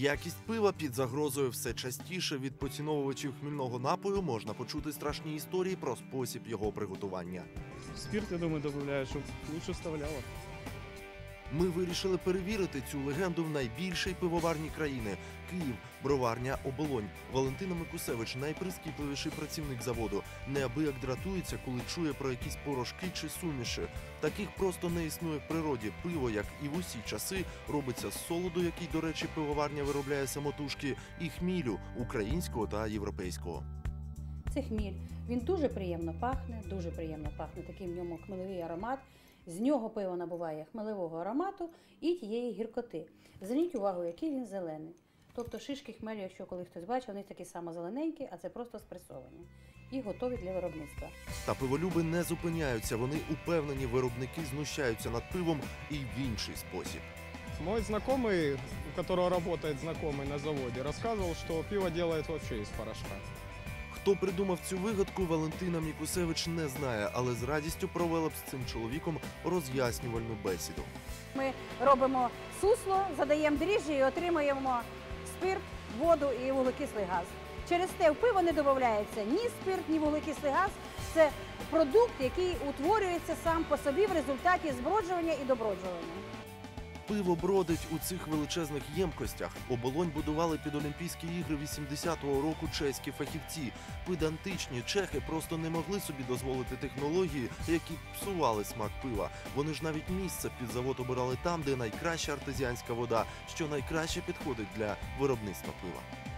Якість пива під загрозою все частіше від поціновувачів хмільного напою можна почути страшні історії про спосіб його приготування. Спірт, я думаю, добавляю, щоб лучше вставляло. Ми вирішили перевірити цю легенду в найбільшій пивоварні країни Київ, броварня Оболонь. Валентина Микусевич, найприскіпливіший працівник заводу, неабияк дратується, коли чує про якісь порошки чи суміші. Таких просто не існує в природі. Пиво, як і в усі часи, робиться з солоду, який, до речі, пивоварня виробляє самотужки, і хмілю українського та європейського. Це хміль. Він дуже приємно пахне, дуже приємно пахне. Такий в ньому хмелевий аромат. З нього пиво набуває хмелевого аромату і тієї гіркоти. Зверніть увагу, який він зелений. Тобто шишки хмелю, якщо коли хтось бачив, вони такі само зелененькі, а це просто спресовані і готові для виробництва. Та пиволюби не зупиняються. Вони упевнені, виробники знущаються над пивом і в інший спосіб. Мой знакомый, у которого работает знакомый на заводе, рассказывал, что пиво делает вообще из порошка. Хто придумав цю вигадку, Валентина Мікусевич не знає, але з радістю провела б з цим чоловіком роз'яснювальну бесіду. Ми робимо сусло, задаємо дріжджі і отримуємо спирт, воду і вуглекислий газ. Через те в пиво не додається ні спирт, ні вуглекислий газ. Це продукт, який утворюється сам по собі в результаті зброджування і доброджування. Пиво бродить у цих величезних ємкостях. Оболонь будували під Олімпійські ігри 80-го року чеські фахівці. Педантичні чехи просто не могли собі дозволити технології, які псували смак пива. Вони ж навіть місце під завод обирали там, де найкраща артезіанська вода, що найкраще підходить для виробництва пива.